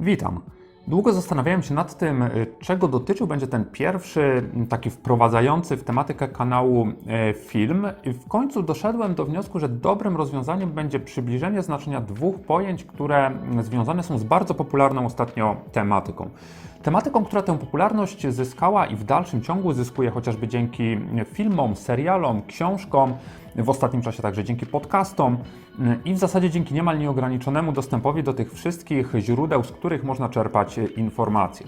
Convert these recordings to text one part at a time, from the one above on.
Witam. Długo zastanawiałem się nad tym, y, czego dotyczył będzie ten pierwszy, m, taki wprowadzający w tematykę kanału e, film. I w końcu doszedłem do wniosku, że dobrym rozwiązaniem będzie przybliżenie znaczenia dwóch pojęć, które m, związane są z bardzo popularną ostatnio tematyką. Tematyką, która tę popularność zyskała i w dalszym ciągu zyskuje chociażby dzięki filmom, serialom, książkom, w ostatnim czasie także dzięki podcastom i w zasadzie dzięki niemal nieograniczonemu dostępowi do tych wszystkich źródeł, z których można czerpać informacje.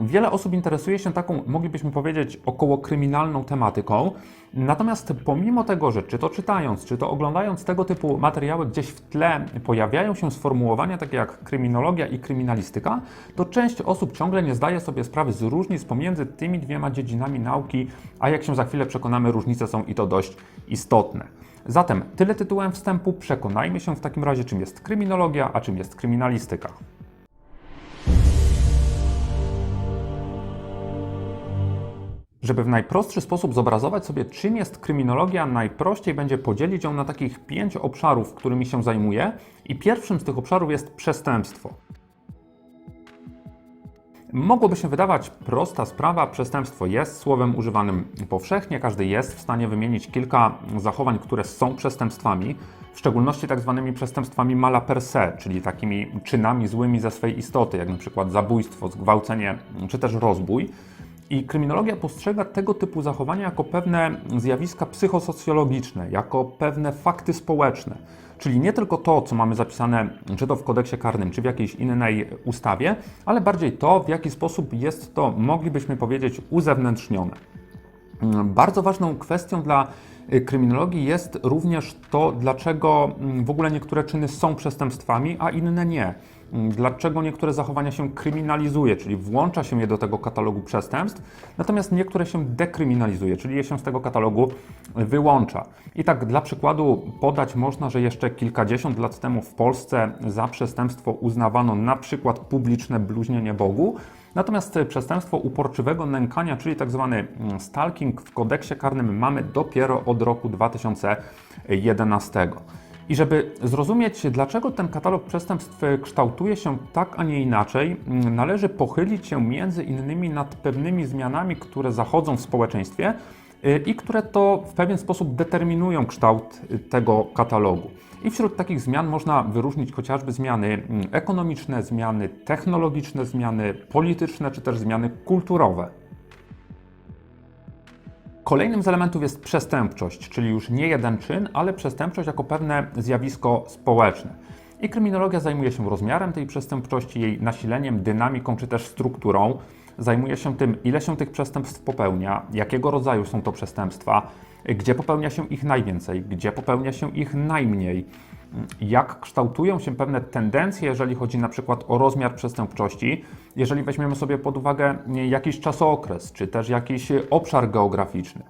Wiele osób interesuje się taką, moglibyśmy powiedzieć, około kryminalną tematyką. Natomiast pomimo tego, że czy to czytając, czy to oglądając tego typu materiały, gdzieś w tle pojawiają się sformułowania takie jak kryminologia i kryminalistyka, to część osób ciągle nie zdaje sobie sprawy z różnic pomiędzy tymi dwiema dziedzinami nauki, a jak się za chwilę przekonamy, różnice są i to dość istotne. Zatem tyle tytułem wstępu. Przekonajmy się w takim razie, czym jest kryminologia, a czym jest kryminalistyka. Żeby w najprostszy sposób zobrazować sobie, czym jest kryminologia, najprościej będzie podzielić ją na takich pięć obszarów, którymi się zajmuję. I pierwszym z tych obszarów jest przestępstwo. Mogłoby się wydawać prosta sprawa, przestępstwo jest słowem używanym powszechnie, każdy jest w stanie wymienić kilka zachowań, które są przestępstwami, w szczególności tak zwanymi przestępstwami mala per se, czyli takimi czynami złymi ze swej istoty, jak na przykład zabójstwo, zgwałcenie czy też rozbój. I kryminologia postrzega tego typu zachowania jako pewne zjawiska psychosocjologiczne, jako pewne fakty społeczne. Czyli nie tylko to, co mamy zapisane, czy to w kodeksie karnym, czy w jakiejś innej ustawie, ale bardziej to, w jaki sposób jest to, moglibyśmy powiedzieć, uzewnętrznione. Bardzo ważną kwestią dla y, kryminologii jest również to, dlaczego mm, w ogóle niektóre czyny są przestępstwami, a inne nie. Mm, Dlaczego niektóre zachowania się kryminalizuje, czyli włącza się je do tego katalogu przestępstw, natomiast niektóre się dekryminalizuje, czyli je się z tego katalogu wyłącza. I tak dla przykładu podać można, że jeszcze kilkadziesiąt lat temu w Polsce za przestępstwo uznawano na przykład publiczne bluźnienie Bogu, Natomiast przestępstwo uporczywego nękania, czyli tak zwany stalking w kodeksie karnym mamy dopiero od roku 2011. I żeby zrozumieć, dlaczego ten katalog przestępstw kształtuje się tak, a nie inaczej, należy pochylić się między innymi nad pewnymi zmianami, które zachodzą w społeczeństwie y, i które to w pewien sposób determinują kształt y, tego katalogu. I wśród takich zmian można wyróżnić chociażby zmiany mm, ekonomiczne, zmiany technologiczne, zmiany polityczne czy też zmiany kulturowe. Kolejnym z elementów jest przestępczość, czyli już nie jeden czyn, ale przestępczość jako pewne zjawisko społeczne. I kryminologia zajmuje się rozmiarem tej przestępczości, jej nasileniem, dynamiką czy też strukturą. Zajmuje się tym, ile się tych przestępstw popełnia, jakiego rodzaju są to przestępstwa, gdzie popełnia się ich najwięcej, gdzie popełnia się ich najmniej, jak kształtują się pewne tendencje, jeżeli chodzi na przykład o rozmiar przestępczości, jeżeli weźmiemy sobie pod uwagę jakiś czasokres, czy też jakiś obszar geograficzny.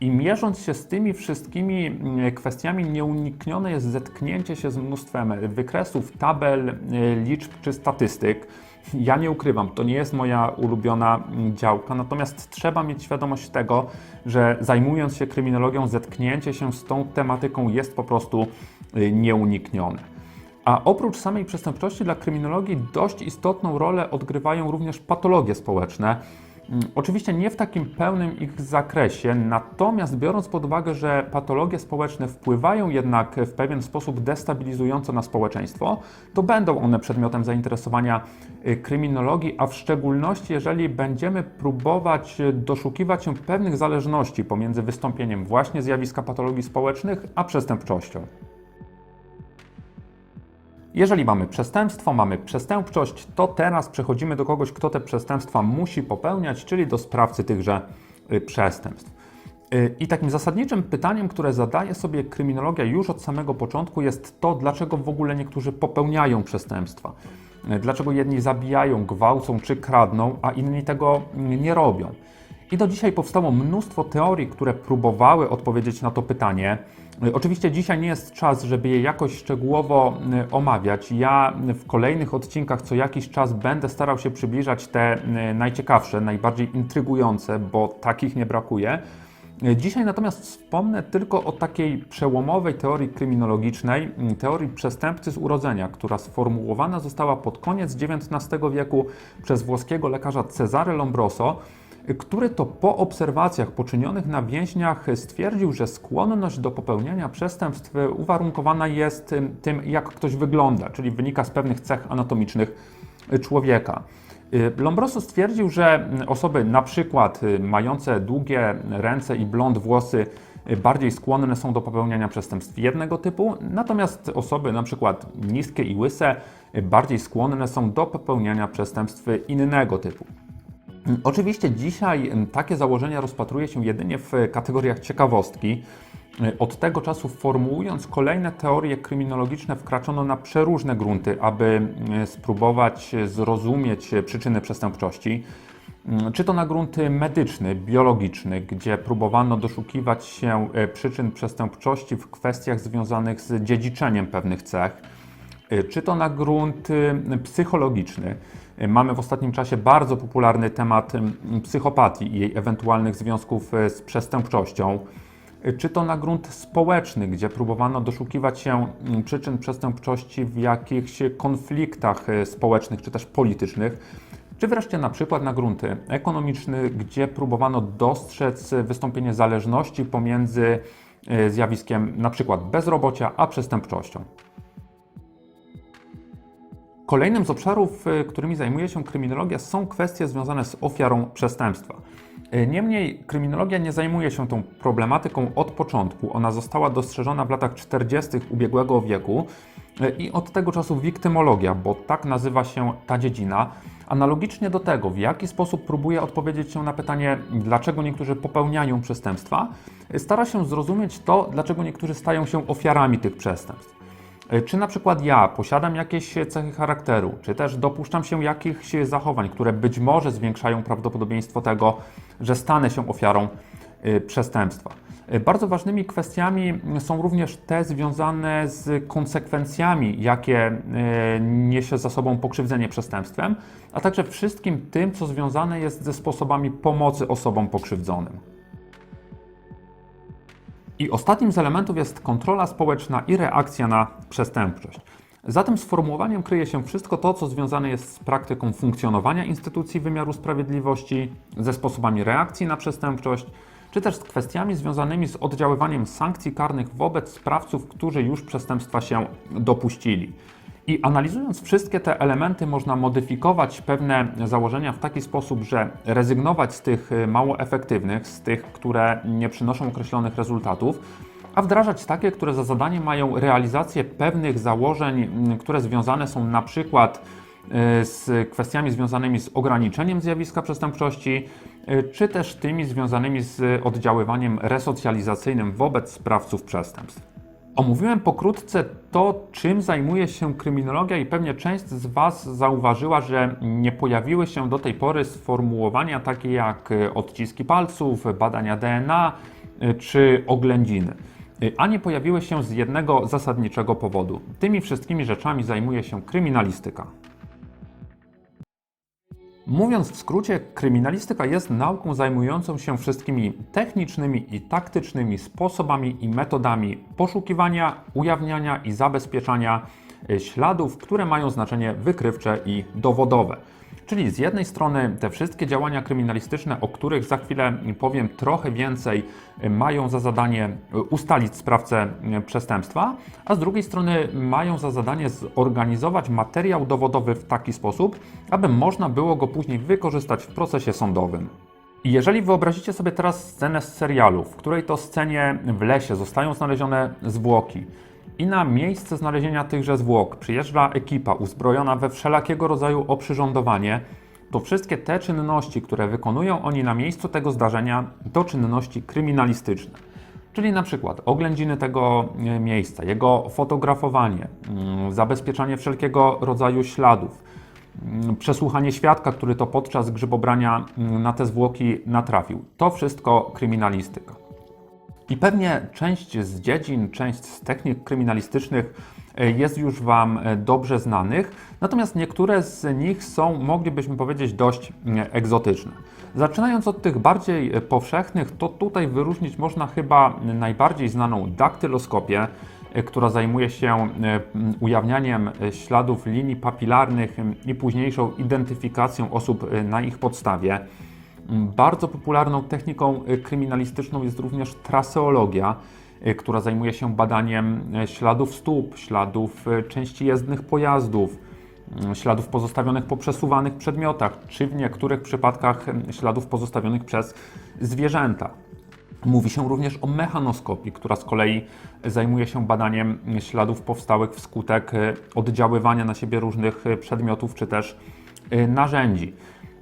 I mierząc się z tymi wszystkimi mm, kwestiami, nieuniknione jest zetknięcie się z mnóstwem wykresów, tabel, y, liczb czy statystyk. Ja nie ukrywam, to nie jest moja ulubiona mm, działka, natomiast trzeba mieć świadomość tego, że zajmując się kryminologią, zetknięcie się z tą tematyką jest po prostu y, nieuniknione. A oprócz samej przestępczości dla kryminologii dość istotną rolę odgrywają również patologie społeczne. Mm, Oczywiście nie w takim pełnym ich zakresie, natomiast biorąc pod uwagę, że patologie społeczne wpływają jednak w pewien sposób destabilizująco na społeczeństwo, to będą one przedmiotem zainteresowania y, kryminologii, a w szczególności jeżeli będziemy próbować y, doszukiwać się pewnych zależności pomiędzy wystąpieniem właśnie zjawiska patologii społecznych a przestępczością. Jeżeli mamy przestępstwo, mamy przestępczość, to teraz przechodzimy do kogoś, kto te przestępstwa musi popełniać, czyli do sprawcy tychże y, przestępstw. Y, I takim zasadniczym pytaniem, które zadaje sobie kryminologia już od samego początku, jest to, dlaczego w ogóle niektórzy popełniają przestępstwa. Y, Dlaczego jedni zabijają, gwałcą czy kradną, a inni tego mm, nie robią. I do dzisiaj powstało mnóstwo teorii, które próbowały odpowiedzieć na to pytanie. Oczywiście dzisiaj nie jest czas, żeby je jakoś szczegółowo y, omawiać. Ja w kolejnych odcinkach co jakiś czas będę starał się przybliżać te y, najciekawsze, najbardziej intrygujące, bo takich nie brakuje. Dzisiaj natomiast wspomnę tylko o takiej przełomowej teorii kryminologicznej, teorii przestępcy z urodzenia, która sformułowana została pod koniec XIX wieku przez włoskiego lekarza Cezary Lombroso, który to po obserwacjach poczynionych na więźniach stwierdził, że skłonność do popełniania przestępstw uwarunkowana jest tym, jak ktoś wygląda, czyli wynika z pewnych cech anatomicznych człowieka. Lombroso stwierdził, że osoby na przykład mające długie ręce i blond włosy bardziej skłonne są do popełniania przestępstw jednego typu, natomiast osoby na przykład niskie i łyse bardziej skłonne są do popełniania przestępstw innego typu. Oczywiście dzisiaj takie założenia rozpatruje się jedynie w kategoriach ciekawostki. Od tego czasu formułując kolejne teorie kryminologiczne wkraczono na przeróżne grunty, aby spróbować zrozumieć przyczyny przestępczości. Czy to na grunty medyczny, biologiczny, gdzie próbowano doszukiwać się przyczyn przestępczości w kwestiach związanych z dziedziczeniem pewnych cech, czy to na grunt psychologiczny, Mamy w ostatnim czasie bardzo popularny temat psychopatii i jej ewentualnych związków e, z przestępczością. E, czy to na grunt społeczny, gdzie próbowano doszukiwać się przyczyn przestępczości w jakichś konfliktach społecznych czy też politycznych, czy wreszcie na przykład na grunt ekonomiczny, gdzie próbowano dostrzec wystąpienie zależności pomiędzy zjawiskiem na przykład bezrobocia a przestępczością. Kolejnym z obszarów, y, którymi zajmuje się kryminologia, są kwestie związane z ofiarą przestępstwa. Y, niemniej kryminologia nie zajmuje się tą problematyką od początku. Ona została dostrzeżona w latach 40. ubiegłego wieku y, i od tego czasu wiktymologia, bo tak nazywa się ta dziedzina, analogicznie do tego, w jaki sposób próbuje odpowiedzieć się na pytanie, dlaczego niektórzy popełniają przestępstwa, stara się zrozumieć to, dlaczego niektórzy stają się ofiarami tych przestępstw. E, czy na przykład ja posiadam jakieś cechy charakteru, czy też dopuszczam się jakichś zachowań, które być może zwiększają prawdopodobieństwo tego, że stanę się ofiarą e, przestępstwa. E, bardzo ważnymi kwestiami są również te związane z konsekwencjami, jakie niesie za sobą pokrzywdzenie przestępstwem, a także wszystkim tym, co związane jest ze sposobami pomocy osobom pokrzywdzonym. I ostatnim z elementów jest kontrola społeczna i reakcja na przestępczość. Za tym sformułowaniem kryje się wszystko to, co związane jest z praktyką funkcjonowania instytucji wymiaru sprawiedliwości, ze sposobami reakcji na przestępczość, czy też z kwestiami związanymi z oddziaływaniem sankcji karnych wobec sprawców, którzy już przestępstwa się dopuścili. I analizując wszystkie te elementy, można modyfikować pewne założenia w taki sposób, że rezygnować z tych y, mało efektywnych, z tych, które nie przynoszą określonych rezultatów, a wdrażać takie, które za zadanie mają realizację pewnych założeń, mm, które związane są na przykład y, z kwestiami związanymi z ograniczeniem zjawiska przestępczości, y, czy też tymi związanymi z oddziaływaniem resocjalizacyjnym wobec sprawców przestępstw. Omówiłem pokrótce to, czym zajmuje się kryminologia, i pewnie część z Was zauważyła, że nie pojawiły się do tej pory sformułowania takie jak e, odciski palców, badania DNA e, czy oględziny. E, a nie pojawiły się z jednego zasadniczego powodu. Tymi wszystkimi rzeczami zajmuje się kryminalistyka. Mówiąc w skrócie, kryminalistyka jest nauką zajmującą się wszystkimi technicznymi i taktycznymi sposobami i metodami poszukiwania, ujawniania i zabezpieczania śladów, które mają znaczenie wykrywcze i dowodowe. Czyli z jednej strony te wszystkie działania kryminalistyczne, o których za chwilę powiem trochę więcej, mają za zadanie ustalić sprawcę przestępstwa, a z drugiej strony mają za zadanie zorganizować materiał dowodowy w taki sposób, aby można było go później wykorzystać w procesie sądowym. Jeżeli wyobrazicie sobie teraz scenę z serialu, w której to scenie w lesie zostają znalezione zwłoki, i na miejsce znalezienia tychże zwłok przyjeżdża ekipa uzbrojona we wszelakiego rodzaju oprzyrządowanie, to wszystkie te czynności, które wykonują oni na miejscu tego zdarzenia, to czynności kryminalistyczne. Czyli na przykład oględziny tego e, miejsca, jego fotografowanie, mm, zabezpieczanie wszelkiego rodzaju śladów, mm, przesłuchanie świadka, który to podczas grzybobrania mm, na te zwłoki natrafił. To wszystko kryminalistyka. I pewnie część z dziedzin, część z technik kryminalistycznych e, jest już Wam e, dobrze znanych, natomiast niektóre z nich są, moglibyśmy powiedzieć, dość egzotyczne. Zaczynając od tych bardziej e, powszechnych, to tutaj wyróżnić można chyba najbardziej znaną daktyloskopię, która zajmuje się ujawnianiem śladów linii papilarnych i późniejszą identyfikacją osób na ich podstawie. Bardzo popularną techniką e, kryminalistyczną jest również traseologia, e, która zajmuje się badaniem e, śladów stóp, śladów części jezdnych pojazdów, śladów pozostawionych po przesuwanych przedmiotach, czy w niektórych przypadkach śladów pozostawionych przez zwierzęta. Mówi się również o mechanoskopii, która z kolei zajmuje się badaniem śladów powstałych wskutek oddziaływania na siebie różnych przedmiotów czy też narzędzi.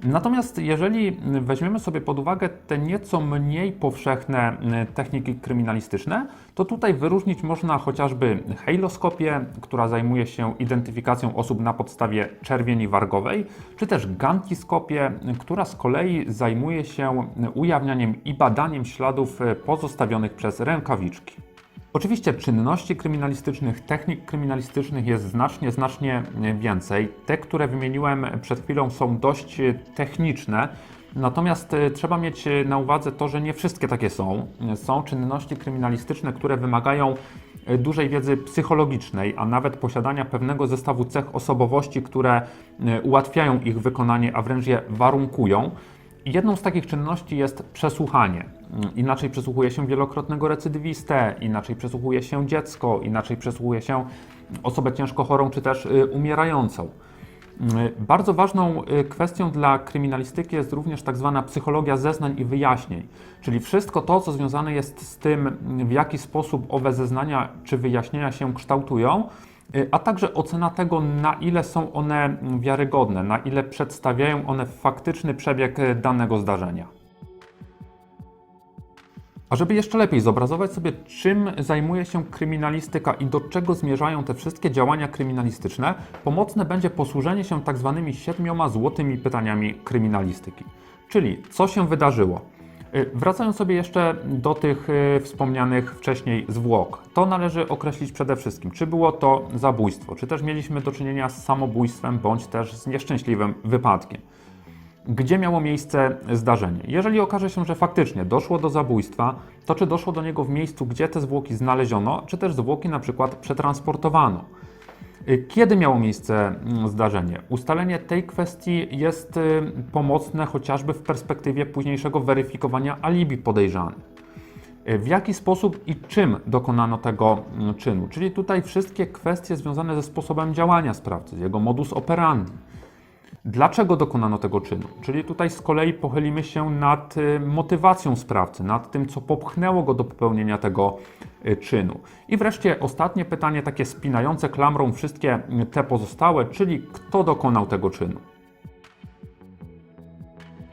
Natomiast jeżeli weźmiemy sobie pod uwagę te nieco mniej powszechne e, techniki kryminalistyczne, to tutaj wyróżnić można chociażby hejloskopię, która zajmuje się identyfikacją osób na podstawie czerwieni wargowej, czy też gankiskopię, która z kolei zajmuje się ujawnianiem i badaniem śladów e, pozostawionych przez rękawiczki. Oczywiście czynności kryminalistycznych, technik kryminalistycznych jest znacznie, znacznie więcej. Te, które wymieniłem przed chwilą, są dość e, techniczne. Natomiast e, trzeba mieć e, na uwadze to, że nie wszystkie takie są. Są czynności kryminalistyczne, które wymagają e, dużej wiedzy psychologicznej, a nawet posiadania pewnego zestawu cech osobowości, które e, ułatwiają ich wykonanie, a wręcz je warunkują. Jedną z takich czynności jest przesłuchanie. Inaczej przesłuchuje się wielokrotnego recydywistę, inaczej przesłuchuje się dziecko, inaczej przesłuchuje się osobę ciężko chorą czy też y, umierającą. Mm, Bardzo ważną y, kwestią dla kryminalistyki jest również tak zwana psychologia zeznań i wyjaśnień, czyli wszystko to, co związane jest z tym, w jaki sposób owe zeznania czy wyjaśnienia się kształtują, y, a także ocena tego, na ile są one wiarygodne, na ile przedstawiają one faktyczny przebieg y, danego zdarzenia. A żeby jeszcze lepiej zobrazować sobie, czym zajmuje się kryminalistyka i do czego zmierzają te wszystkie działania kryminalistyczne, pomocne będzie posłużenie się tak zwanymi siedmioma złotymi pytaniami kryminalistyki. Czyli co się wydarzyło? Y, Wracając sobie jeszcze do tych y, wspomnianych wcześniej zwłok, to należy określić przede wszystkim, czy było to zabójstwo, czy też mieliśmy do czynienia z samobójstwem, bądź też z nieszczęśliwym wypadkiem gdzie miało miejsce zdarzenie. Jeżeli okaże się, że faktycznie doszło do zabójstwa, to czy doszło do niego w miejscu, gdzie te zwłoki znaleziono, czy też zwłoki na przykład przetransportowano. Kiedy miało miejsce mm, zdarzenie? Ustalenie tej kwestii jest y, pomocne chociażby w perspektywie późniejszego weryfikowania alibi podejrzanych. Y, W jaki sposób i czym dokonano tego mm, czynu? Czyli tutaj wszystkie kwestie związane ze sposobem działania sprawcy, jego modus operandi. Dlaczego dokonano tego czynu? Czyli tutaj z kolei pochylimy się nad y, motywacją sprawcy, nad tym, co popchnęło go do popełnienia tego czynu. I wreszcie ostatnie pytanie, takie spinające klamrą wszystkie y, te pozostałe, czyli kto dokonał tego czynu?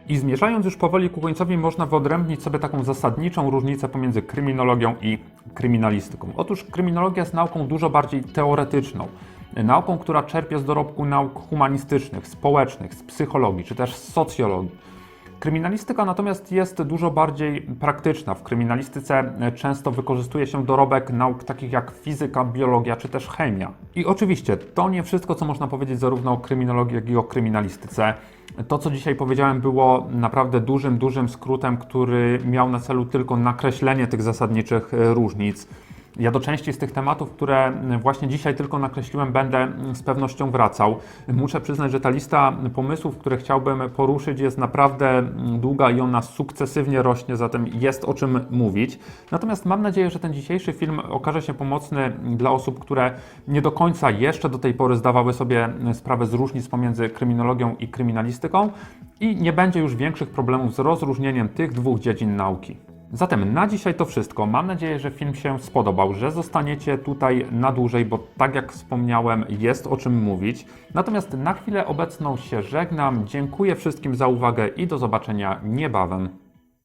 I zmierzając już powoli ku końcowi, można wyodrębnić sobie taką zasadniczą różnicę pomiędzy kryminologią i kryminalistyką. Otóż kryminologia jest nauką dużo bardziej teoretyczną. Nauką, która czerpie z dorobku nauk humanistycznych, społecznych, z psychologii czy też z socjologii. Kryminalistyka natomiast jest dużo bardziej praktyczna. W kryminalistyce e, często wykorzystuje się dorobek nauk takich jak fizyka, biologia czy też chemia. I oczywiście to nie wszystko, co można powiedzieć zarówno o kryminologii, jak i o kryminalistyce. To, co dzisiaj powiedziałem, było naprawdę dużym, dużym skrótem, który miał na celu tylko nakreślenie tych zasadniczych e, różnic. Ja do części z tych tematów, które właśnie dzisiaj tylko nakreśliłem, będę z pewnością wracał. Muszę przyznać, że ta lista pomysłów, które chciałbym poruszyć, jest naprawdę długa i ona sukcesywnie rośnie, zatem jest o czym mówić. Natomiast mam nadzieję, że ten dzisiejszy film okaże się pomocny dla osób, które nie do końca jeszcze do tej pory zdawały sobie sprawę z różnic pomiędzy kryminologią i kryminalistyką i nie będzie już większych problemów z rozróżnieniem tych dwóch dziedzin nauki. Zatem na dzisiaj to wszystko. Mam nadzieję, że film się spodobał, że zostaniecie tutaj na dłużej, bo tak jak wspomniałem, jest o czym mówić. Natomiast na chwilę obecną się żegnam. Dziękuję wszystkim za uwagę i do zobaczenia niebawem.